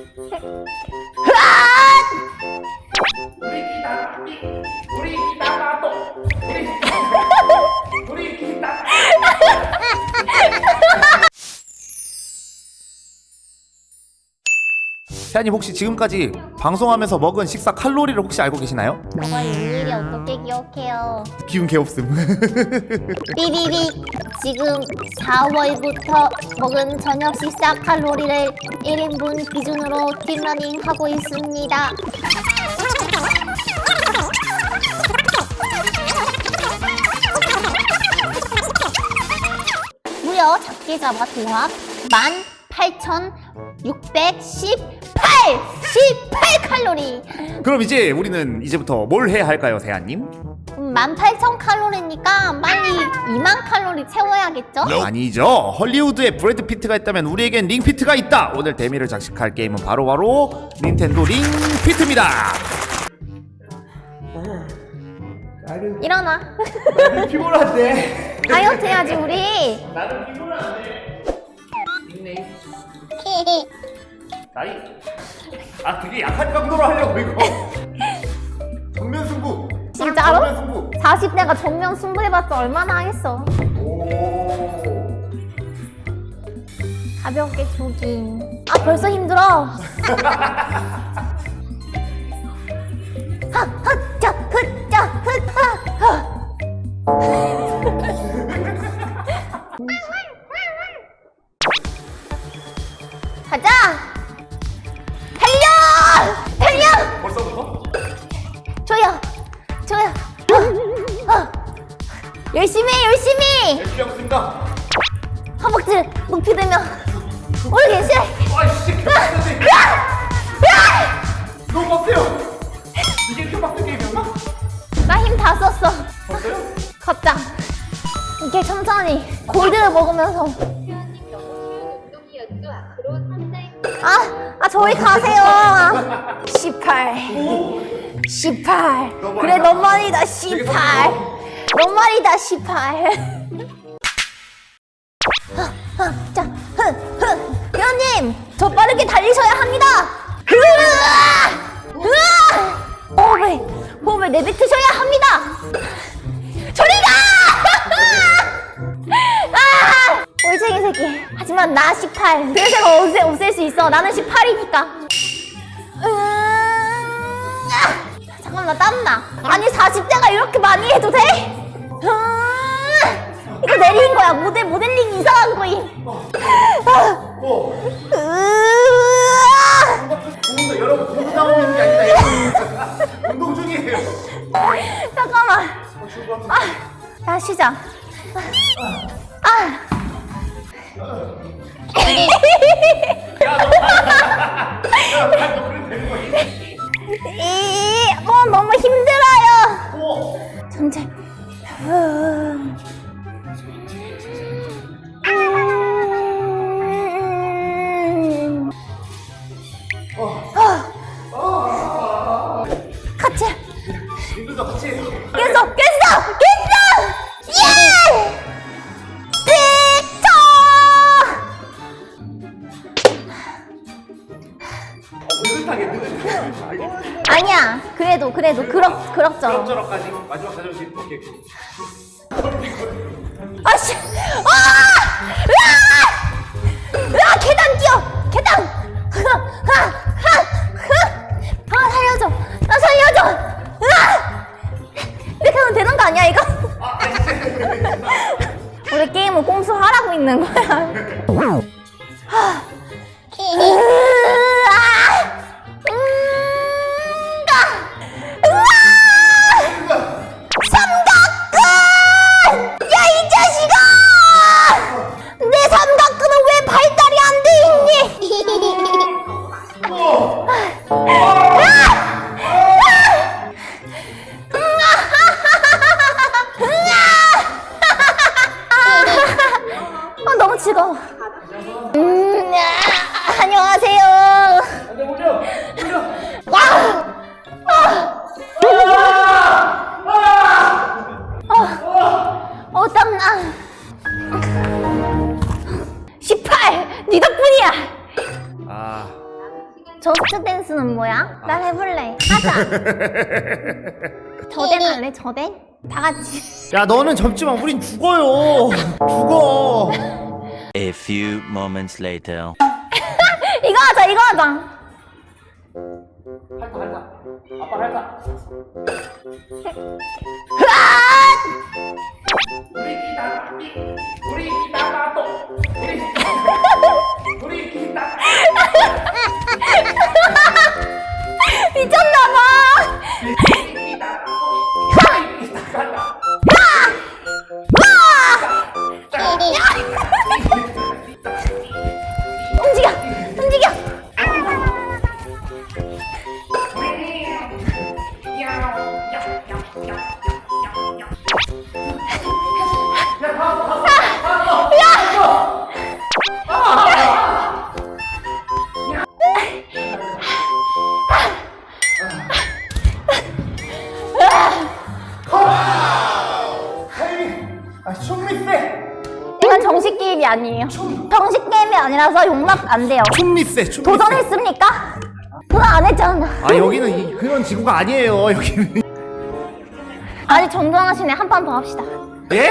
우리 기다 우리 기다 세아님 혹시 지금까지 방송하면서 먹은 식사 칼로리를 혹시 알고 계시나요? 저걸 일일이 어떻게 기억해요? 기운 개 없음. 삐리리 지금 4월부터 먹은 저녁 식사 칼로리를 1인분 기준으로 딜러닝 하고 있습니다. 무려 작게 잡아 도합 18,618! 18칼로리! 그럼 이제 우리는 이제부터 뭘 해야 할까요, 세아님? 18,000칼로리니까 빨리 2만 칼로리 채워야겠죠? 아니죠. 헐리우드에 브래드 피트가 있다면 우리에겐 링 피트가 있다. 오늘 데미를 장식할 게임은 바로바로 닌텐도 링 피트입니다. 나는 일어나. 나는 피곤한데 다이어트 해야지 우리. 나는 피곤한데 닉네임 나이 아 되게 약한 강도로 하려고 이거 정면 승부 진짜로? 정면 승부 40대가 정면 승부해봤자 얼마나 하겠어. 오 가볍게 조깅. 아 벌써 힘들어. 하, 헛 열심히 해, 열심히! 열심히 하고 있습니다 허벅지 높이 들며 오르기 싫어! 아이씨 개빡센데 너무 빡세요 이게 이렇게 빡센 게임이었나? 나 힘 다 썼어. 벌써요? 걷자. 이렇게 천천히 골드를 먹으면서. 아, 아 저희 가세요. 18. 18. 그래 너만이다 18. 너만이다 18. 자, 흐, 흐. 회원님, 저 빠르게 달리셔야 합니다. 으아! 으아! 내뱉으셔야 합니다. 저리 가! 아! 올챙이 새끼. 하지만 나 18. 그래서 없애, 없앨 수 있어. 나는 18이니까. 음... 아! 잠깐만, 나 땀나. 아니, 40대가 이렇게 많이 해도 돼? 음... 이거 내리는 거야. 모델, 모델링 이상한 거임. 아! 오 으아! 보온다 여러분 보고 나오는 게 아니라 이거 운동 중이에요 잠깐만. 아, 야, 쉬자. 아. 같이. 힘들다 같이 해. 깼어, 깼어, 깼어! 예! 빅터! 느긋하게 느긋하게 아니야, 그래도, 그래도, 그럭, 그럭저럭. 그럭저럭까지 마지막 자존심 오케이 아씨! 아! 으아! 있는 거야. 저스트 댄스는 뭐야? 나 해볼래. 하자. 저댄 할래? 저댄? 다 같이. 야 너는 접지 마 우린 죽어요 죽어 A few moments later. 이거 하자. 이거 하자. 아니에요. 정식 게임이 아니라서 용납 안 돼요. 춤미세 춤미세 도전했습니까? 도전 안 했잖아. 아 여기는 이- 그런 지구가 아니에요 여기는 아니 정정하시네. 한 판 더 합시다. 예?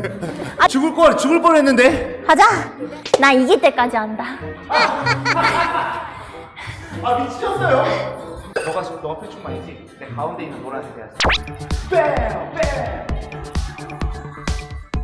죽을 뻔 죽을 뻔했는데 하자. 나 이길 때까지 한다. 아 미치셨어요 너가 지금 너가 표충만이지 내 가운데 있는 노란색 해야지 황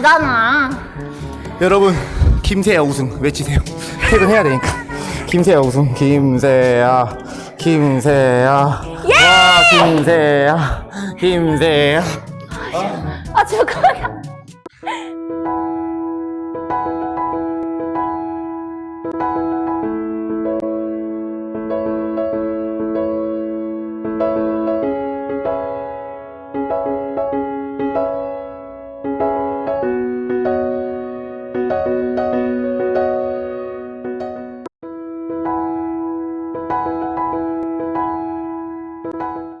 나잖아. 여러분 김세야 우승 외치세요. 퇴근해야 되니까. 김세야 우승 김세야 김세야. 와 김세야 김세야. 아 잠깐만.